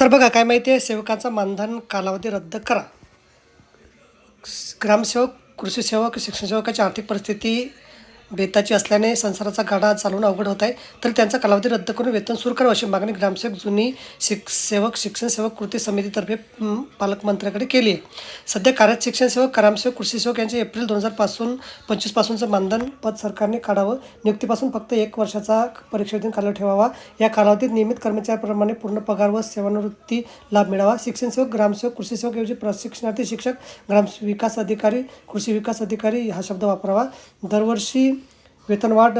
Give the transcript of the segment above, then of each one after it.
तर बघा काय माहिती आहे सेवकांचा मानधन कालावधी रद्द करा. ग्रामसेवक कृषी सेवक शिक्षण सेवकाची आर्थिक परिस्थिती बेताची असल्याने संसाराचा गाडा चालवणं अवघड होत आहे. तर त्यांचा कालावधी रद्द करून वेतन सुरू करावं अशी मागणी ग्रामसेवक जुनी शिक सेवक शिक्षण सेवक कृती समितीतर्फे पालकमंत्र्याकडे केली आहे. सध्या कार्यरत शिक्षण सेवक ग्रामसेवक कृषी सेवक यांचे एप्रिल दोन हजारपासून पंचवीसपासूनचं मानधन पद सरकारने काढावं. नियुक्तीपासून फक्त एक वर्षाचा परीक्षेतून कालावधी ठेवावा. या कालावधीत नियमित कर्मचाऱ्याप्रमाणे पूर्ण पगार व सेवानिवृत्ती लाभ मिळावा. शिक्षण सेवक ग्रामसेवक कृषी सेवक ऐवजी प्रशिक्षणार्थी शिक्षक ग्राम विकास अधिकारी कृषी विकास अधिकारी हा शब्द वापरावा. दरवर्षी वेतनवाढ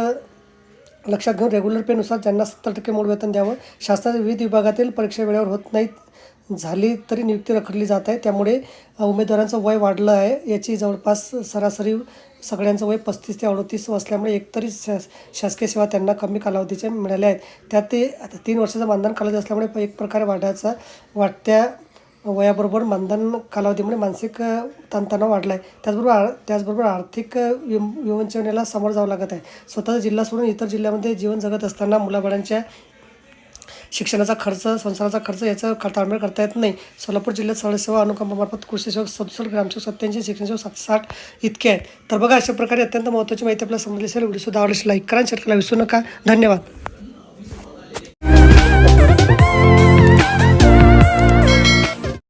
लक्षात घेऊन रेग्युलर पेनुसार ज्यांना सत्तर टक्के मूळ वेतन द्यावं शासनाच्या विविध विभागातील परीक्षा वेळेवर होत नाहीत झाली तरी नियुक्ती रखडली जात आहे. त्यामुळे उमेदवारांचं वय वाढलं आहे. याची जवळपास सरासरी सगळ्यांचं वय पस्तीस ते अडतीस असल्यामुळे एकतरी शा शासकीय सेवा त्यांना कमी कालावधीच्या मिळाल्या आहेत. त्यात ते आता तीन वर्षाचा मानधन कालावधी असल्यामुळे एक प्रकारे वाढायचा वाढत्या वयाबरोबर मानधन कालावधीमुळे मानसिक ताणतणाव वाढला आहे त्याचबरोबर आ त्याचबरोबर आर्थिक विम विवंचनेला सामोरं जावं लागत आहे. स्वतःचा जिल्हा सोडून इतर जिल्ह्यामध्ये जीवन जगत असताना मुलाबाळांच्या शिक्षणाचा खर्च संसाराचा खर्च याचा ताळमेळ करता येत नाही. सोलापूर जिल्ह्यात सरळसेवा अनुकंपामार्फत कृषी सेवक सदुसष्ट ग्रामसेवक सत्याऐंशी शिक्षण सेवक सात साठ इतके आहेत. तर बघा अशा प्रकारे अत्यंत महत्त्वाची माहिती आपल्याला समजली असेल. व्हिडिओ सुद्धा आवडल्यास लाईक करा शेअर करायला विसरू नका. धन्यवाद.